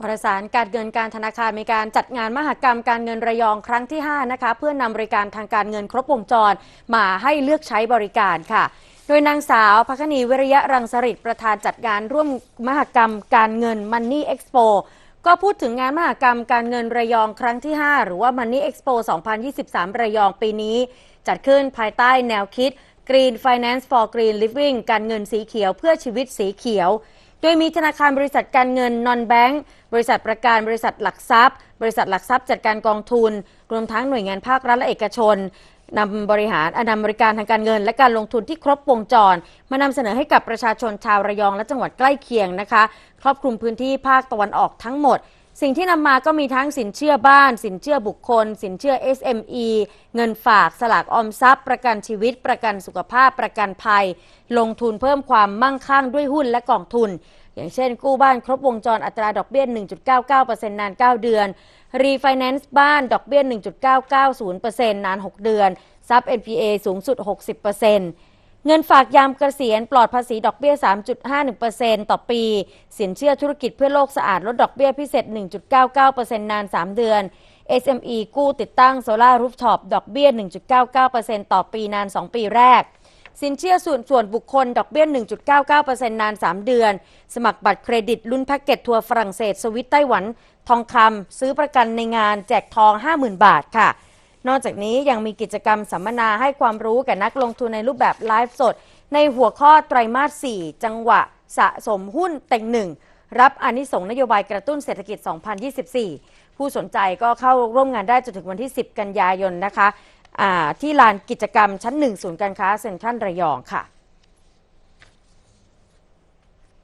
วารสารการเงินการธนาคารมีการจัดงานมหกรรมการเงินระยองครั้งที่ 5 นะคะ เพื่อนำบริการทางการเงินครบวงจร มาให้เลือกใช้บริการค่ะ โดยนางสาวพัคณีวิริยะรังสริตประธานจัดงานร่วมมหกรรมการเงิน Money Expo ก็พูดถึงงานมหกรรมการเงินระยองครั้งที่ 5 หรือว่า Money Expo 2023 ระยองปีนี้ จัดขึ้นภายใต้แนวคิด Green Finance for Green Living การเงินสีเขียวเพื่อชีวิตสีเขียว โดยมีธนาคารบริษัทการเงินนอนแบงก์บริษัทประกันบริษัทหลักทรัพย์ บริษัทหลักทรัพย์จัดการกองทุน รวมทั้งหน่วยงานภาครัฐและเอกชนนำบริหารอนำบริการทางการเงิน และการลงทุนที่ครบวงจร มานำเสนอให้กับประชาชนชาวระยองและจังหวัดใกล้เคียงนะคะ ครอบคลุมพื้นที่ภาคตะวันออกทั้งหมด สิ่งที่นำมาก็มีทั้งสินเชื่อบ้าน สินเชื่อบุคคล สินเชื่อ SME เงินฝากสลากออมทรัพย์ ประกันชีวิต ประกันสุขภาพ ประกันภัย ลงทุนเพิ่มความมั่งคั่งด้วยหุ้นและกองทุน อย่างเช่น กู้บ้านครบวงจรอัตราดอกเบี้ย 1.99%นาน 9 เดือน รีไฟแนนซ์บ้านดอกเบี้ย 1.990%นาน 6 เดือนซับ NPA สูงสุด 60% เงินฝากยามเกษียณปลอดภาษีดอกเบี้ย 3.51%ต่อปี สินเชื่อธุรกิจเพื่อโลกสะอาดลดดอกเบี้ยพิเศษ 1.99%นาน 3 เดือน SME กู้ติดตั้งโซลารูฟท็อปดอกเบี้ย 1.99%ต่อปีนาน 2 ปีแรก สินเชื่อส่วนส่วนบุคคลดอกเบี้ย 1.99%นาน 3 เดือน สมัครบัตรเครดิตรุ่นแพ็กเกจทัวร์ฝรั่งเศสสวิตไต้หวัน ทองคำซื้อประกันในงานแจกทอง 50,000 บาทค่ะ นอกจากนี้ยังมีกิจกรรมสัมมนาให้ความรู้แก่นักลงทุนในรูปแบบไลฟ์สด ในหัวข้อไตรมาส 4 จังหวะสะสมหุ้นเต็งหนึ่งรับอนิสงส์นโยบายกระตุ้นเศรษฐกิจ 2024 ผู้สนใจก็เข้าร่วมงานได้จนถึงวันที่ 10 กันยายนนะคะที่ลานกิจกรรมชั้น 1 ศูนย์การค้าเซ็นทรัลระยองค่ะ